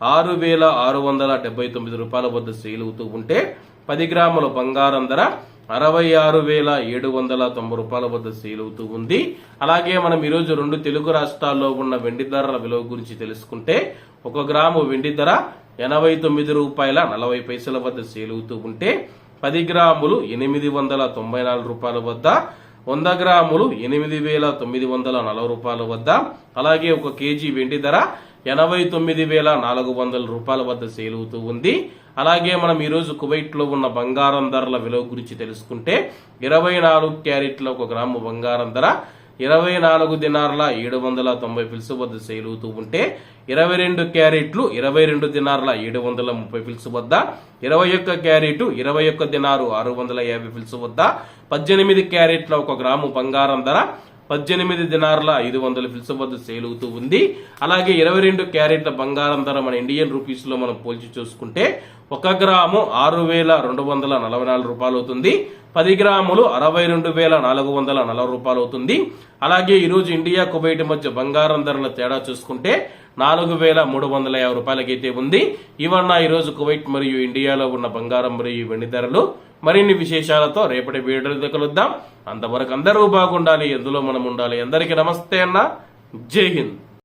ఆరు వేల ఆరు వందల డెబ్బై తొమ్మిది రూపాయల వద్ద సేలుగుతూ ఉంటే పది గ్రాముల బంగారం ధర అరవై ఆరు వేల ఏడు వందల తొంభై రూపాయల వద్ద సేలుగుతూ ఉంది. అలాగే మనం ఈరోజు రెండు తెలుగు రాష్ట్రాల్లో ఉన్న వెండి ధరల విలువ గురించి తెలుసుకుంటే ఒక గ్రాము వెండి ధర ఎనభై తొమ్మిది రూపాయల నలభై పైసల వద్ద సేలుగుతూ ఉంటే పది గ్రాములు ఎనిమిది వందల తొంభై నాలుగు రూపాయల వద్ద వంద గ్రాములు ఎనిమిది వేల తొమ్మిది వందల నలభై రూపాయల వద్ద అలాగే ఒక కేజీ వెండి ధర ఎనభై తొమ్మిది వేల నాలుగు వందల రూపాయల వద్ద సేలుగుతూ ఉంది. అలాగే మనం ఈరోజు కువైట్లో ఉన్న బంగారం ధరల విలువ గురించి తెలుసుకుంటే ఇరవై నాలుగు క్యారెట్ల ఒక గ్రాము బంగారం ధర ఇరవై నాలుగు దినార్ల ఏడు వందల తొంభై పిలుసు వద్ద సేలుగుతూ ఉంటే ఇరవై రెండు క్యారెట్లు ఇరవై రెండు దినార్ల ఏడు వందల ముప్పై పిలుసు వద్ద ఇరవై ఒక్క క్యారెట్ ఇరవై ఒక్క దినారు ఆరు వందల యాభై పిలుసు వద్ద పద్దెనిమిది క్యారెట్ల ఒక గ్రాము బంగారం ధర పద్దెనిమిది దినార్ల ఐదు వందల ఫిల్స్ వద్ద అవుతూ ఉంది. అలాగే ఇరవై రెండు క్యారెట్ల బంగారం ధర మన ఇండియన్ రూపీస్లో మనం పోల్చి చూసుకుంటే ఒక గ్రాము ఆరు వేల రెండు వందల నలభై నాలుగు రూపాయలు అవుతుంది. పది గ్రాములు అరవై రెండు వేల నాలుగు వందల నలభై రూపాయలు అవుతుంది. అలాగే ఈరోజు ఇండియా కువైట్ మధ్య బంగారం ధరల తేడా చూసుకుంటే నాలుగు వేల మూడు వందల యాభై రూపాయలకైతే ఉంది. ఇవన్న ఈరోజు కువైట్ మరియు ఇండియాలో ఉన్న బంగారం మరియు వెండి ధరలు. మరిన్ని విశేషాలతో రేపటి వీడియోలో కలుద్దాం. అంతవరకు అందరూ బాగుండాలి. ఎందులో మనం ఉండాలి? అందరికీ నమస్తే అన్న. జై హింద్.